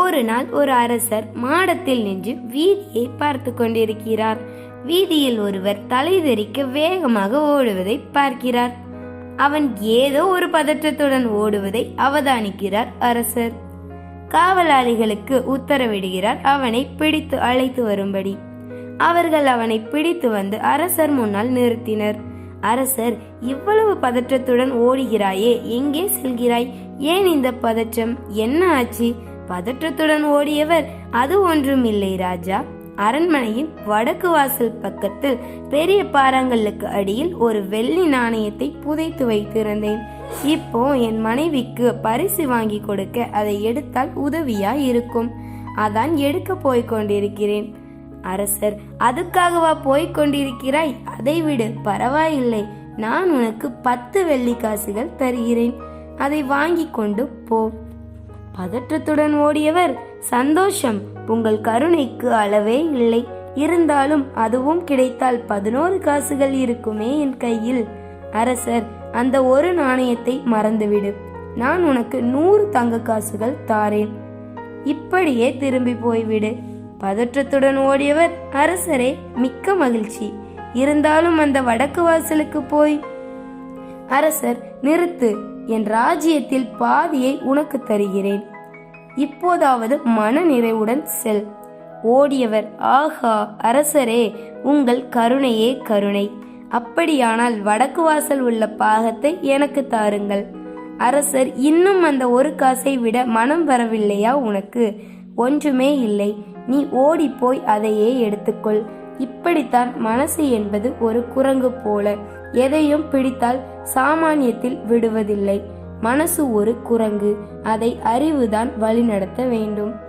ஒரு நாள் ஒரு அரசர் மாடத்தில் நின்று வீதியை பார்த்து கொண்டிருக்கிறார். வீதியில் ஒருவர் தலைதெறிக்க வேகமாக ஓடுவதை பார்க்கிறார். அவன் ஏதோ ஒரு பதற்றத்துடன் ஓடுவதை அவதானிக்கிறார் அரசர். காவலாளிகளுக்கு உத்தரவிடுகிறார் அவனை பிடித்து அழைத்து வரும்படி. அவர்கள் அவனை பிடித்து வந்து அரசர் முன்னால் நிறுத்தினர். அரசர் இவ்வளவு பதற்றத்துடன் ஓடுகிறாயே எங்கே செல்கிறாய்? ஏன் இந்த பதற்றம்? என்ன ஆச்சு? பதற்றத்துடன் ஓடியவர் அது ஒன்றும் இல்லை ராஜா. அரண்மனையின் வடக்கு வாசல் பக்கத்தில் பெரிய பாறாங்கல்லுக்கு அடியில் ஒரு வெள்ளி நாணயத்தை புதைத்து வைத்திருந்தேன். இப்போ என் மனைவிக்கு பரிசு வாங்கி கொடுக்க அதை எடுத்தால் உதவியா இருக்கும். அதான் எடுக்க போய்க் கொண்டிருக்கிறேன். அரசர் அதுக்காகவா போய்க் கொண்டிருக்கிறாய்? அதை விடு பரவாயில்லை. நான் உனக்கு பத்து வெள்ளி காசுகள் தருகிறேன். அதை வாங்கி கொண்டு போ. பதற்றத்துடன் ஓடியவர். சந்தோஷம். உங்கள் கருணைக்கு அளவே இல்லை. இருந்தாலும் அதுவும் கிடைத்தால் பதினோரு காசுகள் இருக்குமே என் கையில். அரசர் அந்த ஒரு நாணயத்தை மறந்துவிடு. நான் உனக்கு நூறு தங்க காசுகள் தாரேன். இப்படியே திரும்பி போய்விடு. பதற்றத்துடன் ஓடியவர். அரசரே மிக்க மகிழ்ச்சி. இருந்தாலும் அந்த வடக்கு வாசலுக்கு போய் அரசர் நிறுத்து என் ராஜ்யத்தில் பாதியை உனக்கு தருகிறேன். இப்போதாவது மன நிறைவுடன் செல். ஓடியவர் ஆஹா அரசரே உங்கள் கருணையே கருணை. அப்படியானால் வடக்கு வாசல் உள்ள பாகத்தை எனக்கு தாருங்கள். அரசர் இன்னும் அந்த ஒரு காசை விட மனம் வரவில்லையா உனக்கு? ஒன்றுமே இல்லை. நீ ஓடிப்போய் அதையே எடுத்துக்கொள். இப்படித்தான் மனசு என்பது ஒரு குரங்கு போல. எதையும் பிடித்தால் சாமானியத்தில் விடுவதில்லை. மனசு ஒரு குரங்கு. அதை அறிவுதான் வழிநடத்த வேண்டும்.